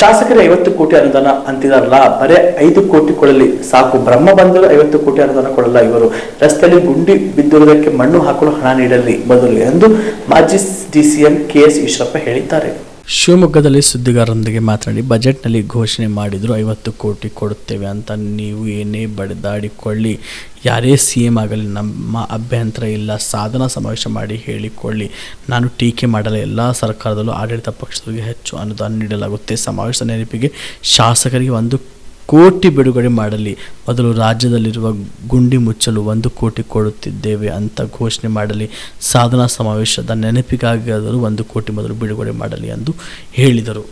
ಶಾಸಕರ ಐವತ್ತು ಕೋಟಿ ಅನುದಾನ ಅಂತಿದಾರಲ್ಲ ಬರೇ ಐದು ಕೋಟಿ ಕೊಡಲಿ. ಸಾಕು, ಬ್ರಹ್ಮ ಬಂದರು ಐವತ್ತು ಕೋಟಿ ಅನುದಾನ ಕೊಡಲ್ಲ ಇವರು. ರಸ್ತೆಯಲ್ಲಿ ಗುಂಡಿ ಬಿದ್ದಿರುವುದಕ್ಕೆ ಮಣ್ಣು ಹಾಕಲು ಹಣ ನೀಡಲಿ ಬದಲು ಎಂದು ಮಾಜಿ ಡಿಸಿಎಂ ಕೆಎಸ್ ಈಶ್ವರಪ್ಪ ಹೇಳಿದ್ದಾರೆ. ಶಿವಮೊಗ್ಗದಲ್ಲಿ ಸುದ್ದಿಗಾರರೊಂದಿಗೆ ಮಾತನಾಡಿ ಬಜೆಟ್ನಲ್ಲಿ ಘೋಷಣೆ ಮಾಡಿದ್ರು ಐವತ್ತು ಕೋಟಿ ಕೊಡುತ್ತೇವೆ ಅಂತ. ನೀವು ಏನೇ ಬಡಿದಾಡಿಕೊಳ್ಳಿ. ಯಾರೇ ಸಿ ಎಂ ಆಗಲಿ, ನಮ್ಮ ಅಭ್ಯಂತರ ಇಲ್ಲ. ಸಾಧನ ಸಮಾವೇಶ ಮಾಡಿ ಹೇಳಿಕೊಳ್ಳಿ. ನಾನು ಟೀಕೆ ಮಾಡಲು ಎಲ್ಲ ಸರ್ಕಾರದಲ್ಲೂ ಆಡಳಿತ ಪಕ್ಷದವರಿಗೆ ಹೆಚ್ಚು ಅನುದಾನ ನೀಡಲಾಗುತ್ತೆ. ಸಮಾವೇಶ ನೆನಪಿಗೆ ಶಾಸಕರಿಗೆ ಒಂದು ಕೋಟಿ ಬಿಡುಗಡೆ ಮಾಡಲಿ. ಮೊದಲು ರಾಜ್ಯದಲ್ಲಿರುವ ಗುಂಡಿ ಮುಚ್ಚಲು ಒಂದು ಕೋಟಿ ಕೊಡುತ್ತಿದ್ದೇವೆ ಅಂತ ಘೋಷಣೆ ಮಾಡಲಿ. ಸಾಧನಾ ಸಮಾವೇಶದ ನೆನಪಿಗಾಗಿಯಾದರೂ ಒಂದು ಕೋಟಿ ಮೊದಲು ಬಿಡುಗಡೆ ಮಾಡಲಿ ಎಂದು ಹೇಳಿದರು.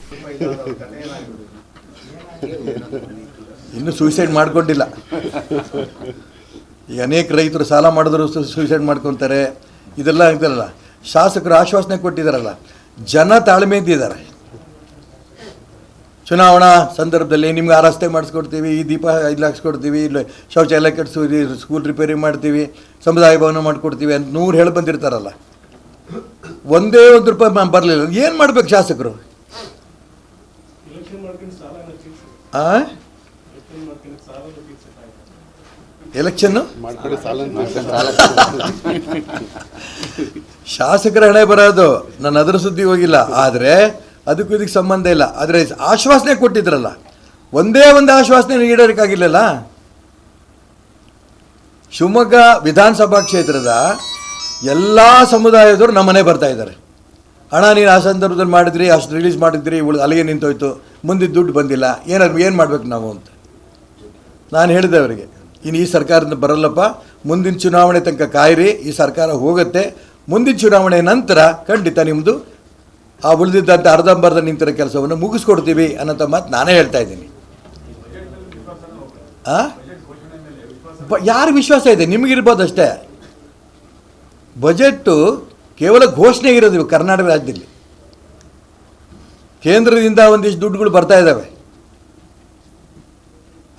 ಇನ್ನು ಸೂಸೈಡ್ ಮಾಡಿಕೊಂಡಿಲ್ಲ. ಈಗ ಅನೇಕ ರೈತರು ಸಾಲ ಮಾಡಿದ್ರು ಸೂಸೈಡ್ ಮಾಡ್ಕೊತಾರೆ. ಇದೆಲ್ಲ ಆಗ್ತಾರಲ್ಲ ಶಾಸಕರು ಆಶ್ವಾಸನೆ ಕೊಟ್ಟಿದ್ದಾರಲ್ಲ. ಜನ ತಾಳ್ಮೆ ಇದ್ದಾರೆ ಚುನಾವಣಾ ಸಂದರ್ಭದಲ್ಲಿ ನಿಮ್ಗೆ ಆ ರಸ್ತೆ ಮಾಡಿಸ್ಕೊಡ್ತೀವಿ, ಈ ದೀಪ ಐದು ಲಕ್ಷ ಕೊಡ್ತೀವಿ, ಇಲ್ಲ ಶೌಚಾಲಯ ಕಟ್ಸು ಸ್ಕೂಲ್ ರಿಪೇರಿ ಮಾಡ್ತೀವಿ, ಸಮುದಾಯ ಭವನ ಮಾಡಿಕೊಡ್ತೀವಿ ಅಂತ ನೂರು ಹೇಳಿ ಬಂದಿರ್ತಾರಲ್ಲ. ಒಂದೇ ಒಂದು ರೂಪಾಯಿ ಬರಲಿಲ್ಲ. ಏನು ಮಾಡ್ಬೇಕು ಶಾಸಕರು? ಎಲೆಕ್ಷನ್ನು ಶಾಸಕರ ಹಣೆ ಬರೋದು. ನಾನು ಅದರ ಸುದ್ದಿ ಹೋಗಿಲ್ಲ. ಆದರೆ ಅದಕ್ಕೂ ಇದಕ್ಕೆ ಸಂಬಂಧ ಇಲ್ಲ. ಆದರೆ ಆಶ್ವಾಸನೆ ಕೊಟ್ಟಿದ್ರಲ್ಲ. ಒಂದೇ ಒಂದು ಆಶ್ವಾಸನೆ ನೀಡೋದಕ್ಕಾಗಿಲ್ಲಲ್ಲ ಶಿವಮೊಗ್ಗ ವಿಧಾನಸಭಾ ಕ್ಷೇತ್ರದ ಎಲ್ಲ ಸಮುದಾಯದವರು ನಮ್ಮನೆ ಬರ್ತಾ ಇದ್ದಾರೆ. ಹಣ ನೀನು ಆ ಸಂದರ್ಭದಲ್ಲಿ ಮಾಡಿದ್ರಿ, ಅಷ್ಟು ರಿಲೀಸ್ ಮಾಡಿದ್ರಿ ಇವಳು ಅಲ್ಲಿಗೆ ನಿಂತೋಯ್ತು ಮುಂದಿನ ದುಡ್ಡು ಬಂದಿಲ್ಲ, ಏನಾದ್ರು ಏನು ಮಾಡ್ಬೇಕು ನಾವು ಅಂತ. ನಾನು ಹೇಳಿದೆ ಅವರಿಗೆ ಇನ್ನು ಈ ಸರ್ಕಾರದಿಂದ ಬರಲ್ಲಪ್ಪ, ಮುಂದಿನ ಚುನಾವಣೆ ತನಕ ಕಾಯಿರಿ, ಈ ಸರ್ಕಾರ ಹೋಗುತ್ತೆ, ಮುಂದಿನ ಚುನಾವಣೆ ನಂತರ ಖಂಡಿತ ನಿಮ್ಮದು ಆ ಉಳಿದಿದ್ದಂಥ ಅರ್ಧಂಬರ್ಧ ನಿಂತಿರೋ ಕೆಲಸವನ್ನು ಮುಗಿಸ್ಕೊಡ್ತೀವಿ ಅನ್ನೋಂಥ ಮಾತು ನಾನೇ ಹೇಳ್ತಾ ಇದ್ದೀನಿ. ಯಾರು ವಿಶ್ವಾಸ ಇದೆ? ನಿಮಗಿರ್ಬೋದು ಅಷ್ಟೇ. ಬಜೆಟ್ಟು ಕೇವಲ ಘೋಷಣೆ ಇರೋದು ಕರ್ನಾಟಕ ರಾಜ್ಯದಲ್ಲಿ. ಕೇಂದ್ರದಿಂದ ಒಂದಿಷ್ಟು ದುಡ್ಡುಗಳು ಬರ್ತಾ ಇದ್ದಾವೆ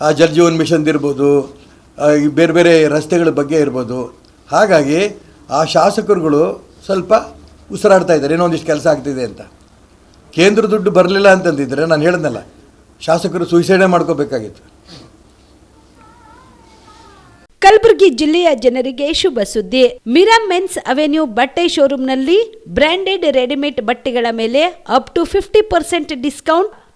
ಆ ಜಲ್ ಜೀವನ್ ಮಿಷನ್ ಇರ್ಬೋದು ಬೇರೆ ಬೇರೆ ರಸ್ತೆಗಳ ಬಗ್ಗೆ ಇರ್ಬೋದು. ಹಾಗಾಗಿ ಆ ಶಾಸಕರುಗಳು ಸ್ವಲ್ಪ ಉಸಿರಾಡ್ತಾ ಇದ್ದಾರೆ ಏನೋ ಒಂದಿಷ್ಟು ಕೆಲಸ ಆಗ್ತಿದೆ ಅಂತ. ಕೇಂದ್ರ ದುಡ್ಡು ಬರಲಿಲ್ಲ ಅಂತಂದಿದ್ರೆ ನಾನು ಹೇಳಿದ್ನಲ್ಲ, ಶಾಸಕರು ಸುಯಿಸೈಡೇ ಮಾಡ್ಕೋಬೇಕಾಗಿತ್ತು. ಕಲಬುರಗಿ ಜಿಲ್ಲೆಯ ಜನರಿಗೆ ಶುಭ ಸುದ್ದಿ. ಮಿರಾ ಮೆನ್ಸ್ ಅವೆನ್ಯೂ ಬಟ್ಟೆ ಶೋರೂಮ್ನಲ್ಲಿ ಬ್ರಾಂಡೆಡ್ ರೆಡಿಮೇಡ್ ಬಟ್ಟೆಗಳ ಮೇಲೆ up to fifty percent discount